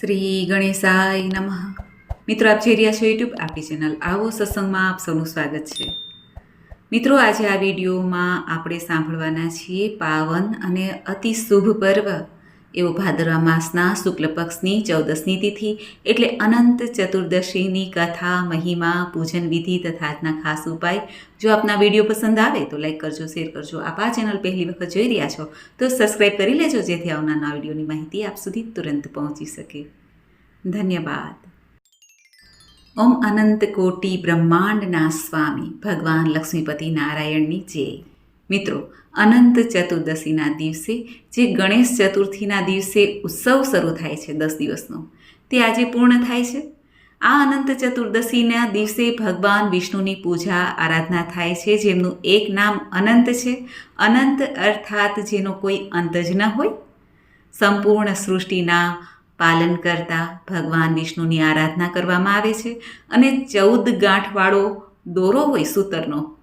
શ્રી ગણેશાય નમઃ. મિત્રો, આપ જોઈ છો યુટ્યુબ આપણી ચેનલ આવો સત્સંગમાં આપ સૌનું સ્વાગત છે. મિત્રો, આજે આ વિડીયોમાં આપણે સાંભળવાના છીએ પાવન અને અતિ શુભ પર્વ. એવો ભાદરવા માસના શુક્લ પક્ષની ચૌદસની તિથિ એટલે અનંત ચતુર્દશીની કથા, મહિમા, પૂજન વિધિ તથા આજના ખાસ ઉપાય. જો આપના વીડિયો પસંદ આવે તો લાઈક કરજો, શેર કરજો. આપ આ ચેનલ પહેલી વખત જોઈ રહ્યા છો તો સબસ્ક્રાઈબ કરી લેજો જેથી આવનારના વિડીયોની માહિતી આપ સુધી તુરંત પહોંચી શકે. ધન્યવાદ. ઓમ અનંત કોટી બ્રહ્માંડના સ્વામી, ભગવાન લક્ષ્મીપતિ નારાયણની જય. મિત્રો અનંત ચતુર્દશીના દિવસે, જે ગણેશ ચતુર્થીના દિવસે ઉત્સવ શરૂ થાય છે દસ દિવસનો, તે આજે પૂર્ણ થાય છે. આ અનંત ચતુર્દશીના દિવસે ભગવાન વિષ્ણુની પૂજા, આરાધના થાય છે, જેમનું એક નામ અનંત છે. અનંત અર્થાત જેનો કોઈ અંત જ ન હોય. સંપૂર્ણ સૃષ્ટિના પાલન કરતા ભગવાન વિષ્ણુની આરાધના કરવામાં આવે છે અને ચૌદ ગાંઠવાળો દોરો હોય સૂતરનો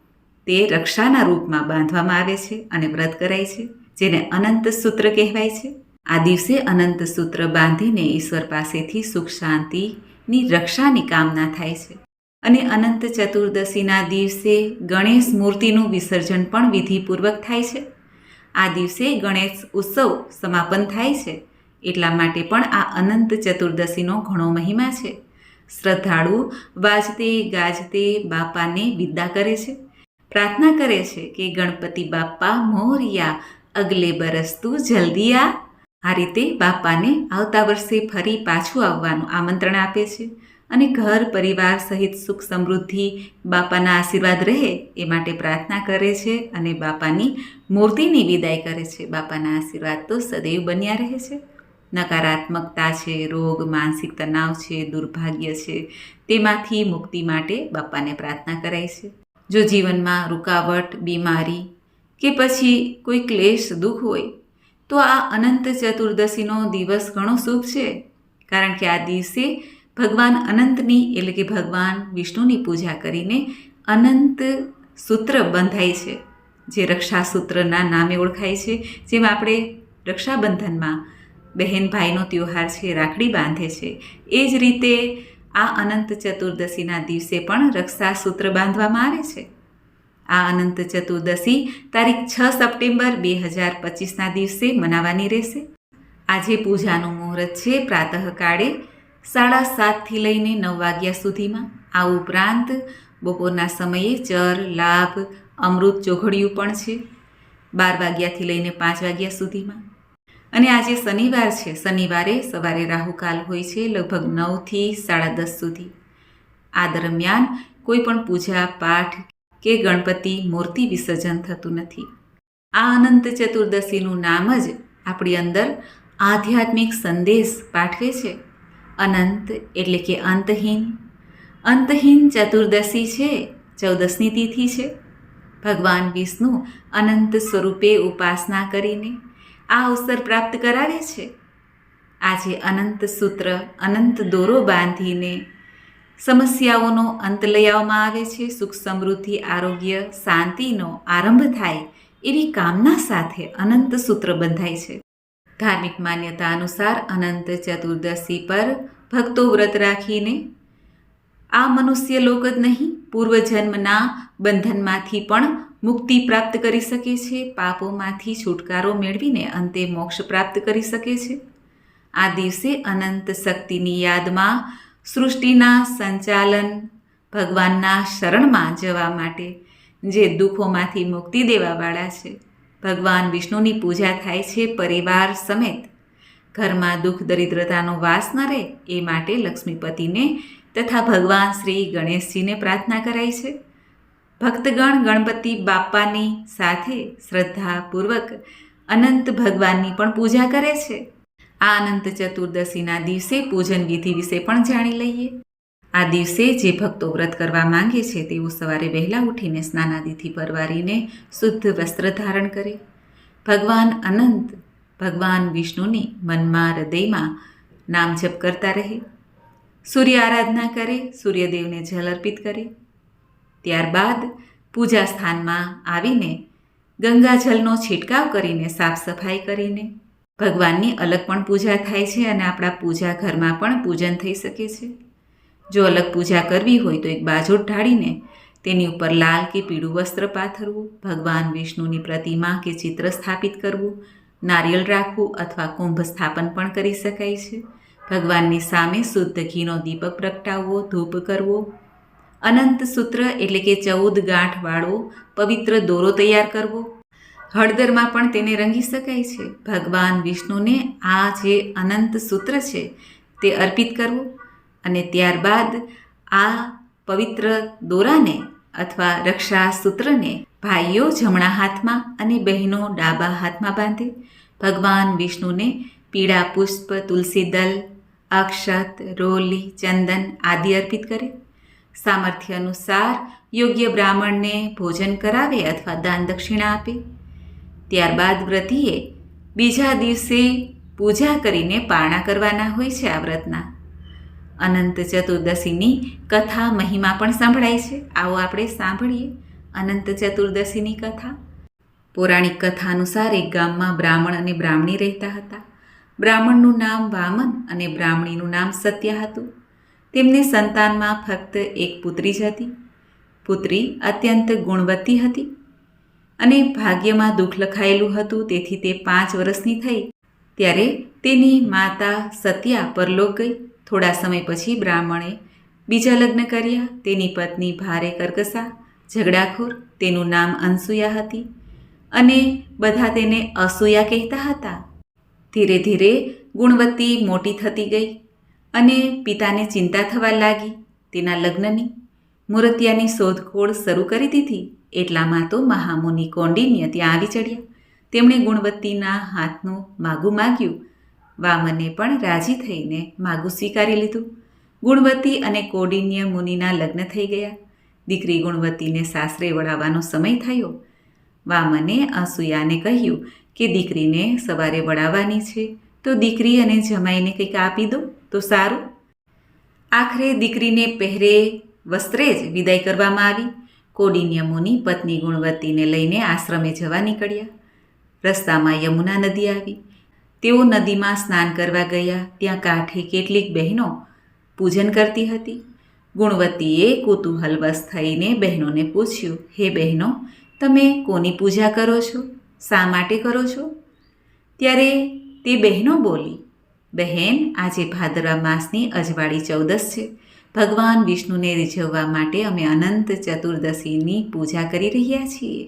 તે રક્ષાના રૂપમાં બાંધવામાં આવે છે અને વ્રત કરાય છે, જેને અનંત સૂત્ર કહેવાય છે. આ દિવસે અનંત સૂત્ર બાંધીને ઈશ્વર પાસેથી સુખ શાંતિની રક્ષાની કામના થાય છે. અને અનંત ચતુર્દશીના દિવસે ગણેશ મૂર્તિનું વિસર્જન પણ વિધિપૂર્વક થાય છે. આ દિવસે ગણેશ ઉત્સવ સમાપન થાય છે, એટલા માટે પણ આ અનંત ચતુર્દશીનો ઘણો મહિમા છે. શ્રદ્ધાળુ વાજતે ગાજતે બાપાને વિદા કરે છે. પ્રાર્થના કરે છે કે ગણપતિ બાપ્પા મોરિયા, અગલે બરસ તું જલ્દી આ. આ રીતે બાપાને આવતા વર્ષે ફરી પાછું આવવાનું આમંત્રણ આપે છે અને ઘર, પરિવાર સહિત સુખ સમૃદ્ધિ બાપાના આશીર્વાદ રહે એ માટે પ્રાર્થના કરે છે અને બાપાની મૂર્તિની વિદાય કરે છે. બાપાના આશીર્વાદ તો સદૈવ બન્યા રહે છે. નકારાત્મકતા છે, રોગ, માનસિક તણાવ છે, દુર્ભાગ્ય છે, તેમાંથી મુક્તિ માટે બાપાને પ્રાર્થના કરાય છે. જો જીવનમાં રૂકાવટ, બીમારી કે પછી કોઈ ક્લેશ, દુઃખ હોય, તો આ અનંત ચતુર્દશીનો દિવસ ઘણો શુભ છે. કારણ કે આ દિવસે ભગવાન અનંતની, એટલે કે ભગવાન વિષ્ણુની પૂજા કરીને અનંત સૂત્ર બંધાય છે, જે રક્ષાસૂત્રના નામે ઓળખાય છે, જેમ આપણે રક્ષાબંધનમાં બહેન ભાઈનો તહેવાર છે, રાખડી બાંધે છે. એ જ રીતે આ અનંત ચતુર્દશીના દિવસે પણ રક્ષાસૂત્ર બાંધવામાં આવે છે. આ અનંત ચતુર્દશી તારીખ છ સપ્ટેમ્બર બે હજાર પચીસના દિવસે મનાવવાની રહેશે. આજે પૂજાનું મુહૂર્ત છે પ્રાતઃકાળે સાડા સાતથી લઈને નવ વાગ્યા સુધીમાં. આ ઉપરાંત બપોરના સમયે ચર, લાભ, અમૃત ચોઘડિયું પણ છે. બાર વાગ્યાથી લઈને પાંચ વાગ્યા સુધીમાં. અને આજે શનિવાર છે. શનિવારે સવારે રાહુકાલ હોય છે, લગભગ નવથી સાડા દસ સુધી. આ દરમિયાન કોઈ પણ પૂજા, પાઠ કે ગણપતિ મૂર્તિ વિસર્જન થતું નથી. આ અનંત ચતુર્દશીનું નામ જ આપણી અંદર આધ્યાત્મિક સંદેશ પાઠવે છે. અનંત એટલે કે અંતહીન. અંતહીન ચતુર્દશી છે ચૌદસની તિથિ છે. ભગવાન વિષ્ણુ અનંત સ્વરૂપે ઉપાસના કરીને આ અવસર પ્રાપ્ત કરાવે છે? આજે અનંત સૂત્ર, અનંત દોરો બાંધીને સમસ્યાઓનો અંત લઈ આવવામાં આવે છે. સુખ સમૃદ્ધિ, આરોગ્ય, શાંતિનો આરંભ થાય એવી કામના સાથે અનંત સૂત્ર બંધાય છે. ધાર્મિક માન્યતા અનુસાર અનંત ચતુર્દશી પર ભક્તો વ્રત રાખીને આ મનુષ્ય લોક જ નહીં, પૂર્વજન્મના બંધનમાંથી પણ મુક્તિ પ્રાપ્ત કરી શકે છે, પાપોમાંથી છુટકારો મેળવીને અંતે મોક્ષ પ્રાપ્ત કરી શકે છે. આ દિવસે અનંત શક્તિની યાદમાં સૃષ્ટિના સંચાલન ભગવાનના શરણમાં જવા માટે જે દુઃખોમાંથી મુક્તિ દેવાવાળા છે. ભગવાન વિષ્ણુની પૂજા થાય છે પરિવાર સમેત. ઘરમાં દુઃખ દરિદ્રતાનો વાસ ન રહે, એ માટે લક્ષ્મીપતિને તથા ભગવાન શ્રી ગણેશજીને પ્રાર્થના કરાય છે. ભક્તગણ ગણપતિ બાપ્પાની સાથે શ્રદ્ધાપૂર્વક અનંત ભગવાનની પણ પૂજા કરે છે. આ અનંત ચતુર્દશીના દિવસે પૂજન વિધિ વિશે પણ જાણી લઈએ. આ દિવસે જે ભક્તો વ્રત કરવા માંગે છે તેઓ સવારે વહેલા ઉઠીને સ્નાનાદિથી પરવારીને શુદ્ધ વસ્ત્ર ધારણ કરે. ભગવાન અનંત, ભગવાન વિષ્ણુની મનમાં હૃદયમાં નામ જપ કરતા રહે. સૂર્ય આરાધના કરે, સૂર્યદેવને જલ અર્પિત કરે. ત્યારબાદ પૂજા સ્થાનમાં આવીને ગંગાજલનો છંટકાવ કરીને સાફ સફાઈ કરીને ભગવાનની અલગ પણ પૂજા થાય છે અને આપણા પૂજા ઘરમાં પણ પૂજન થઈ શકે છે. જો અલગ પૂજા કરવી હોય તો એક બાજુ ઢાળીને તેની ઉપર લાલ કે પીળું વસ્ત્ર પાથરવું, ભગવાન વિષ્ણુની પ્રતિમા કે ચિત્ર સ્થાપિત કરવું નારિયેળ રાખવું અથવા કુંભ સ્થાપન પણ કરી શકાય છે. ભગવાનની સામે શુદ્ધ ઘીનો દીપક પ્રગટાવવો, ધૂપ કરવો. અનંત સૂત્ર એટલે કે ચૌદ ગાંઠવાળો પવિત્ર દોરો તૈયાર કરવો. હળદરમાં પણ તેને રંગી શકાય છે. ભગવાન વિષ્ણુને આ જે અનંત સૂત્ર છે તે અર્પિત કરવું અને ત્યારબાદ આ પવિત્ર દોરાને અથવા રક્ષા સૂત્રને ભાઈઓ જમણા હાથમાં અને બહેનો ડાબા હાથમાં બાંધે. ભગવાન વિષ્ણુને પીળા પુષ્પ તુલસી દલ અક્ષત રોલી, ચંદન આદિ અર્પિત કરે. સામર્થ્ય અનુસાર યોગ્ય બ્રાહ્મણને ભોજન કરાવે અથવા દાન દક્ષિણા આપે. ત્યારબાદ વ્રતીએ બીજા દિવસે પૂજા કરીને પારણા કરવાના હોય છે આ વ્રતના. અનંત ચતુર્દશીની કથા મહિમા પણ સંભળાય છે. આવો આપણે સાંભળીએ અનંત ચતુર્દશીની કથા. પૌરાણિક કથા અનુસાર એક ગામમાં બ્રાહ્મણ અને બ્રાહ્મણી રહેતા હતા. બ્રાહ્મણનું નામ વામન અને બ્રાહ્મણીનું નામ સત્યા હતું. તેમને સંતાનમાં ફક્ત એક પુત્રી જ હતી. પુત્રી અત્યંત ગુણવતી હતી અને ભાગ્યમાં દુઃખ લખાયેલું હતું, તેથી તે પાંચ વર્ષની થઈ. ત્યારે તેની માતા સત્યા પરલોક ગઈ. થોડા સમય પછી બ્રાહ્મણે બીજા લગ્ન કર્યા. તેની પત્ની ભારે કરકસા, ઝઘડાખોર, તેનું નામ અનસુયા હતી અને બધા તેને અસૂયા કહેતા હતા. ધીરે ધીરે ગુણવત્તી મોટી થતી ગઈ અને પિતાને ચિંતા થવા લાગી તેના લગ્નની. મૂર્તિયાની શોધખોળ શરૂ કરી દીધી એટલામાં તો મહામુનિ કૌંડિન્ય ત્યાં આવી ચડ્યા. તેમણે ગુણવત્તીના હાથનું માગું માગ્યું. વામને પણ રાજી થઈને માગું સ્વીકારી લીધું. ગુણવતી અને કૌંડિન્ય મુનિના લગ્ન થઈ ગયા. દીકરી ગુણવતીને સાસરે વળાવવાનો સમય થયો. વામને અસૂયાને કહ્યું કે દીકરીને સવારે વળાવવાની છે, તો દીકરી અને જમાઈને કંઈક આપી દો, તો સારું. આખરે દીકરીને પહેરે વસ્ત્રે જ વિદાય કરવામાં આવી. કોડિન્ય મુનિ પત્ની ગુણવતીને લઈને આશ્રમે જવા નીકળ્યા. રસ્તામાં યમુના નદી આવી. તેઓ નદીમાં સ્નાન કરવા ગયા. ત્યાં કાંઠે કેટલીક બહેનો પૂજન કરતી હતી. ગુણવતીએ કુતૂહલવશ થઈને બહેનોને પૂછ્યું, હે બહેનો, તમે કોની પૂજા કરો છો? શા માટે કરો છો? ત્યારે તે બહેનો બોલી, બહેન, આજે ભાદરવા માસની અજવાળી ચૌદસ છે. ભગવાન વિષ્ણુને રીઝવવા માટે અમે અનંત ચતુર્દશીની પૂજા કરી રહ્યા છીએ.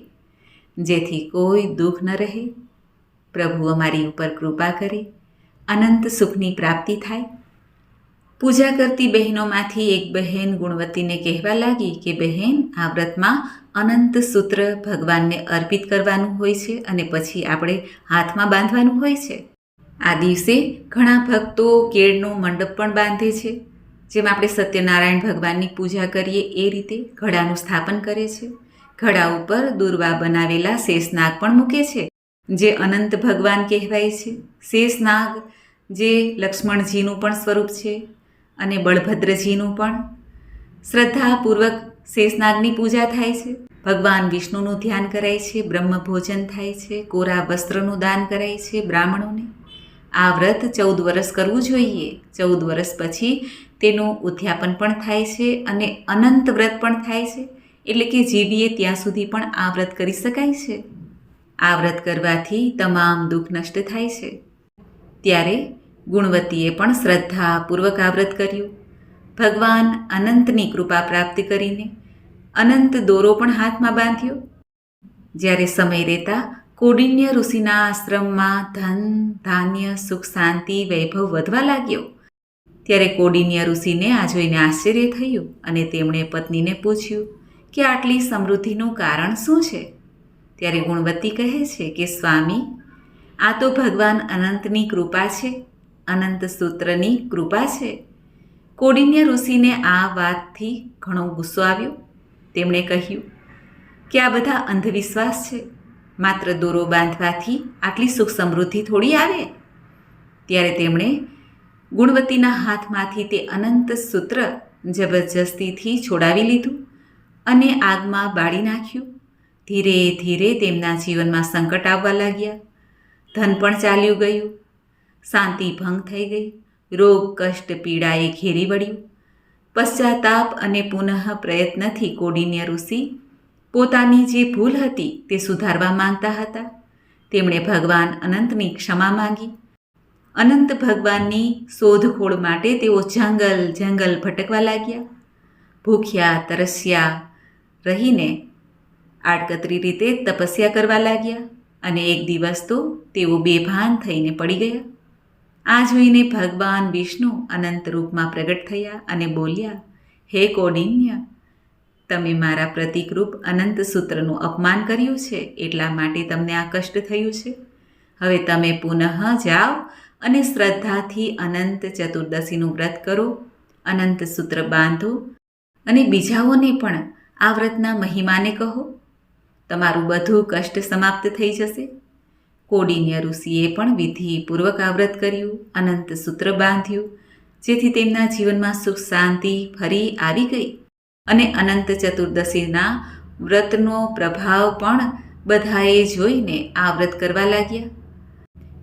જેથી કોઈ દુઃખ ન રહે. પ્રભુ અમારી ઉપર કૃપા કરે. અનંત સુખની પ્રાપ્તિ થાય. પૂજા કરતી બહેનોમાંથી એક બહેન ગુણવતીને કહેવા લાગી કે, બહેન, આ વ્રતમાં અનંત સૂત્ર ભગવાનને અર્પિત કરવાનું હોય છે અને પછી આપણે હાથમાં બાંધવાનું હોય છે. આ દિવસે ઘણા ભક્તો કેળનો મંડપ પણ બાંધે છે, જેમ આપણે સત્યનારાયણ ભગવાનની પૂજા કરીએ એ રીતે ઘડાનું સ્થાપન કરે છે. ઘડા ઉપર દુર્વા બનાવેલા શેષનાગ પણ મૂકે છે, જે અનંત ભગવાન કહેવાય છે. શેષનાગ જે લક્ષ્મણજીનું પણ સ્વરૂપ છે અને બળભદ્રજીનું પણ. શ્રદ્ધાપૂર્વક શેષનાગની પૂજા થાય છે. ભગવાન વિષ્ણુનું ધ્યાન કરાય છે બ્રહ્મ ભોજન થાય છે, કોરા વસ્ત્રનું દાન કરાય છે બ્રાહ્મણોને. આ વ્રત ચૌદ વર્ષ કરવું જોઈએ. ચૌદ વર્ષ પછી તેનું ઉદ્યાપન પણ થાય છે અને અનંત વ્રત પણ થાય છે. એટલે કે જીવીએ ત્યાં સુધી પણ આ વ્રત કરી શકાય છે. આ વ્રત કરવાથી તમામ દુઃખ નષ્ટ થાય છે. ત્યારે ગુણવતીએ પણ શ્રદ્ધાપૂર્વક આ વ્રત કર્યું. ભગવાન અનંતની કૃપા પ્રાપ્ત કરીને અનંત દોરો પણ હાથમાં બાંધ્યો. જ્યારે સમય રહેતા કોડિન્ય ઋષિના આશ્રમમાં ધન, ધાન્ય, સુખ, શાંતિ, વૈભવ વધવા લાગ્યો. ત્યારે કોડિન્ય ઋષિને આ જોઈને આશ્ચર્ય થયું અને તેમણે પત્નીને પૂછ્યું કે આટલી સમૃદ્ધિનું કારણ શું છે? ત્યારે ગુણવતી કહે છે કે, સ્વામી, આ તો ભગવાન અનંતની કૃપા છે. અનંત સૂત્રની કૃપા છે. કોડિન્ય ઋષિને આ વાતથી ઘણો ગુસ્સો આવ્યો. તેમણે કહ્યું, કે આ બધા અંધવિશ્વાસ છે. માત્ર દોરો બાંધવાથી આટલી સુખ સમૃદ્ધિ થોડી આવે? ત્યારે તેમણે ગુણવતીના હાથમાંથી તે અનંત સૂત્ર જબરજસ્તીથી છોડાવી લીધું અને આગમાં બાળી નાખ્યું. ધીરે ધીરે તેમના જીવનમાં સંકટ આવવા લાગ્યા. ધન પણ ચાલ્યું ગયું. શાંતિ ભંગ થઈ ગઈ. રોગ, કષ્ટ પીડાએ ઘેરી વળ્યું. પશ્ચાતાપ અને પુનઃ પ્રયત્નથી કોડિન્ય ઋષિ પોતાની જે ભૂલ હતી તે સુધારવા માંગતા હતા. તેમણે ભગવાન અનંતની ક્ષમા માંગી. અનંત ભગવાનની શોધખોળ માટે તેઓ જંગલ જંગલ ભટકવા લાગ્યા. ભૂખ્યા, તરસ્યા રહીને આડકતરી રીતે તપસ્યા કરવા લાગ્યા અને એક દિવસ તો તેઓ બેભાન થઈને પડી ગયા. આ જોઈને ભગવાન વિષ્ણુ અનંત રૂપમાં પ્રગટ થયા અને બોલ્યા, હે કોડિન્ય, તમે મારા પ્રતિકરૂપ અનંત સૂત્રનું અપમાન કર્યું છે, એટલા માટે તમને આ કષ્ટ થયું છે. હવે તમે પુનઃ જાઓ અને શ્રદ્ધાથી અનંત ચતુર્દશીનું વ્રત કરો, અનંત સૂત્ર બાંધો અને બીજાઓને પણ આ વ્રતના મહિમાને કહો. તમારું બધું કષ્ટ સમાપ્ત થઈ જશે. કોડિન્ય ઋષિએ પણ વિધિપૂર્વક આવ્રત કર્યું, અનંત સૂત્ર બાંધ્યું, જેથી તેમના જીવનમાં સુખ શાંતિ ફરી આવી ગઈ અને અનંત ચતુર્દશીના વ્રતનો પ્રભાવ પણ બધાએ જોઈને આ વ્રત કરવા લાગ્યા.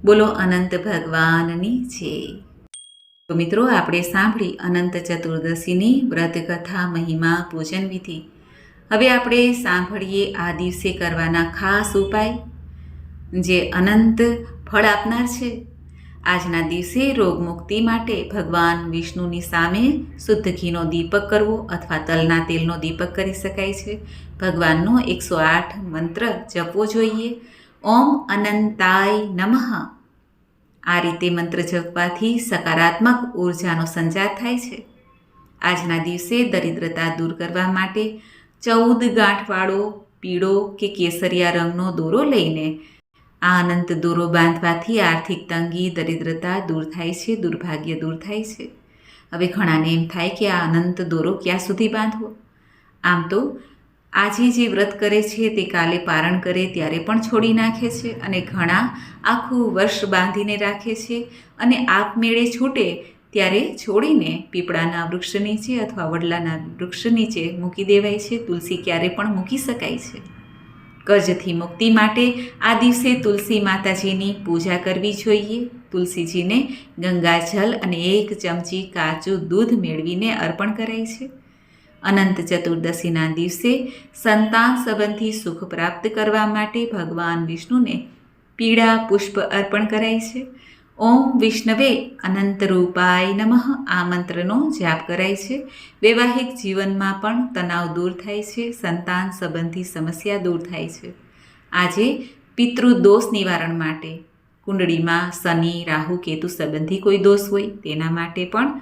બોલો અનંત ભગવાનની છે. તો મિત્રો, આપણે સાંભળી અનંત ચતુર્દશીની વ્રત કથા, મહિમા, પૂજન વિધિ. હવે આપણે સાંભળીએ આ દિવસે કરવાના ખાસ ઉપાય. જે અનંત ફળ આપનાર છે. આજના દિવસે રોગમુક્તિ માટે ભગવાન વિષ્ણુની સામે શુદ્ધ ઘીનો દીપક કરવો અથવા તલના તેલનો દીપક કરી શકાય છે. ભગવાનનો એકસો આઠ મંત્ર જપવો જોઈએ. ઓમ અનંતાય નમઃ. આ રીતે મંત્ર જપવાથી સકારાત્મક ઉર્જાનો સંચાર થાય છે. આજના દિવસે દરિદ્રતા દૂર કરવા માટે ચૌદ ગાંઠવાળો પીળો કે કેસરિયા રંગનો દોરો લઈને આ અનંત દોરો બાંધવાથી આર્થિક તંગી, દરિદ્રતા દૂર થાય છે, દુર્ભાગ્ય દૂર થાય છે. હવે ઘણાને એમ થાય કે આ અનંત દોરો ક્યાં સુધી બાંધવો? આમ તો આજે જે વ્રત કરે છે તે કાલે પારણ કરે ત્યારે પણ છોડી નાખે છે અને ઘણા આખું વર્ષ બાંધીને રાખે છે અને આપમેળે છૂટે ત્યારે છોડીને પીપળાના વૃક્ષ નીચે અથવા વડલાના વૃક્ષ નીચે મૂકી દેવાય છે. તુલસી ક્યારે પણ મૂકી શકાય છે. કર્જથી મુક્તિ માટે આ દિવસે તુલસી માતાજીની પૂજા કરવી જોઈએ. તુલસીજીને ગંગાજલ અને એક ચમચી કાચું દૂધ મેળવીને અર્પણ કરાય છે. અનંત ચતુર્દશીના દિવસે સંતાન સંબંધી સુખ પ્રાપ્ત કરવા માટે ભગવાન વિષ્ણુને પીળા પુષ્પ અર્પણ કરાય છે. ઓમ વિષ્ણવે અનંત રૂપાય નમઃ આ મંત્રનો જાપ કરાય છે. વૈવાહિક જીવનમાં પણ તણાવ દૂર થાય છે, સંતાન સંબંધી સમસ્યા દૂર થાય છે. આજે પિતૃદોષ નિવારણ માટે કુંડળીમાં શનિ, રાહુ, કેતુ સંબંધી કોઈ દોષ હોય તેના માટે પણ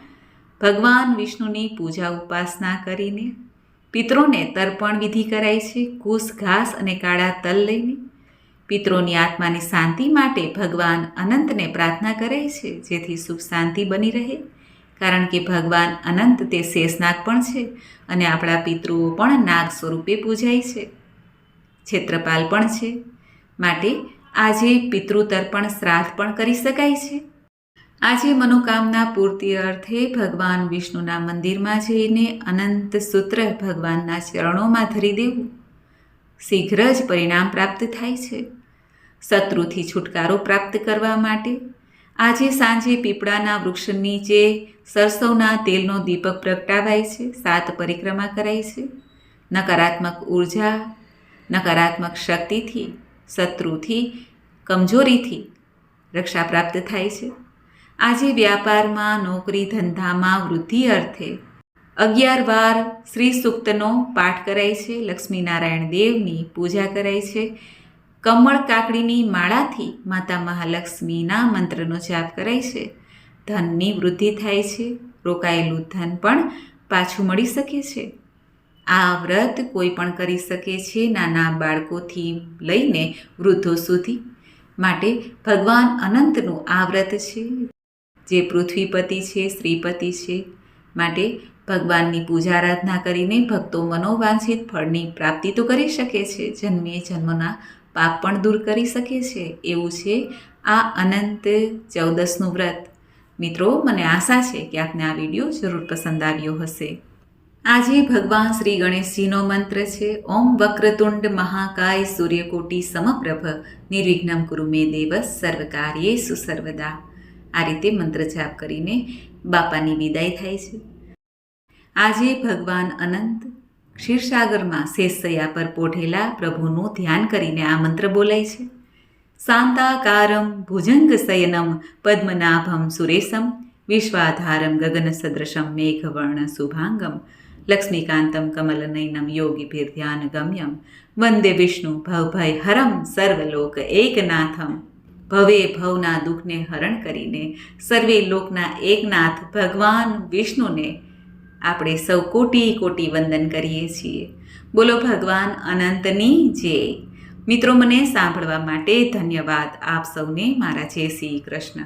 ભગવાન વિષ્ણુની પૂજા ઉપાસના કરીને પિતરોને તર્પણ વિધિ કરાય છે. કુશ, ઘાસ અને કાળા તલ લઈને પિતરોની આત્માની શાંતિ માટે ભગવાન અનંતને પ્રાર્થના કરે છે, જેથી સુખ શાંતિ બની રહે. કારણ કે ભગવાન અનંત તે શેષનાગ પણ છે અને આપણા પિતૃઓ પણ નાગ સ્વરૂપે પૂજાય છે. ક્ષેત્રપાલ પણ છે. માટે આજે પિતૃતર્પણ શ્રાદ્ધ પણ કરી શકાય છે. આજે મનોકામના પૂર્તિ અર્થે ભગવાન વિષ્ણુના મંદિરમાં જઈને અનંત સૂત્ર ભગવાનના ચરણોમાં ધરી દેવું. શીઘ્ર જ પરિણામ પ્રાપ્ત થાય છે. શત્રુથી છુટકારો પ્રાપ્ત કરવા માટે. આજે સાંજે પીપળાના વૃક્ષ નીચે સરસવના તેલનો દીપક પ્રગટાવાય છે, સાત પરિક્રમા કરાય છે. નકારાત્મક ઊર્જા, નકારાત્મક શક્તિથી, શત્રુથી, કમજોરીથી રક્ષા પ્રાપ્ત થાય છે. આજે વ્યાપારમાં નોકરી ધંધામાં વૃદ્ધિ અર્થે અગિયાર વાર શ્રી સૂક્તનો પાઠ કરાય છે, લક્ષ્મીનારાયણ દેવની પૂજા કરાય છે. કમળ કાકડીની માળાથી માતા મહાલક્ષ્મીના મંત્રનો જાપ કરાય છે. ધનની વૃદ્ધિ થાય છે. રોકાયેલું ધન પણ પાછું મળી શકે છે. આ વ્રત કોઈ પણ કરી શકે છે નાના બાળકોથી લઈને વૃદ્ધો સુધી. માટે ભગવાન અનંતનું આ વ્રત છે. જે પૃથ્વીપતિ છે, શ્રીપતિ છે. માટે ભગવાનની પૂજા આરાધના કરીને ભક્તો મનોવાંછિત ફળની પ્રાપ્તિ તો કરી શકે છે. જન્મે જન્મના પાપ પણ દૂર કરી શકે છે. એવું છે આ અનંત ચૌદસનું વ્રત. મિત્રો, મને આશા છે કે આપને આ વીડિયો જરૂર પસંદ આવ્યો હશે. આજે ભગવાન શ્રી ગણેશજીનો મંત્ર છે, ઓમ વક્રતુંડ મહાકાય સૂર્યકોટી સમપ્રભ, નિર્વિઘ્નમ કુરુ મે દેવ સર્વકાર્યે સુસર્વદા આ રીતે મંત્ર જાપ કરીને બાપાની વિદાય થાય છે. આજે ભગવાન અનંત ક્ષીરસાગરમાં શેષયા પર પોઢેલા પ્રભુનું ધ્યાન કરીને આ મંત્ર બોલાય છે. શાંતાકારમ ભુજંગ શયનમ પદ્મનાભમ સુરેશમ વિશ્વાધારમ ગગન સદૃશમ મેઘવર્ણ શુભાંગમ લક્ષ્મીકાંતમ કમલનયનમ યોગીભિર્ધ્યાન ગમ્યમ વંદે વિષ્ણુ ભવભય હરમ સર્વલોક એકનાથમ. ભવે ભવના દુઃખને હરણ કરીને સર્વે લોકના એકનાથ ભગવાન વિષ્ણુને આપણે સૌ કોટી કોટી વંદન કરીએ છીએ. બોલો ભગવાન અનંતની જય. મિત્રો, મને સાંભળવા માટે ધન્યવાદ આપ સૌને. મારા જય શ્રી કૃષ્ણ.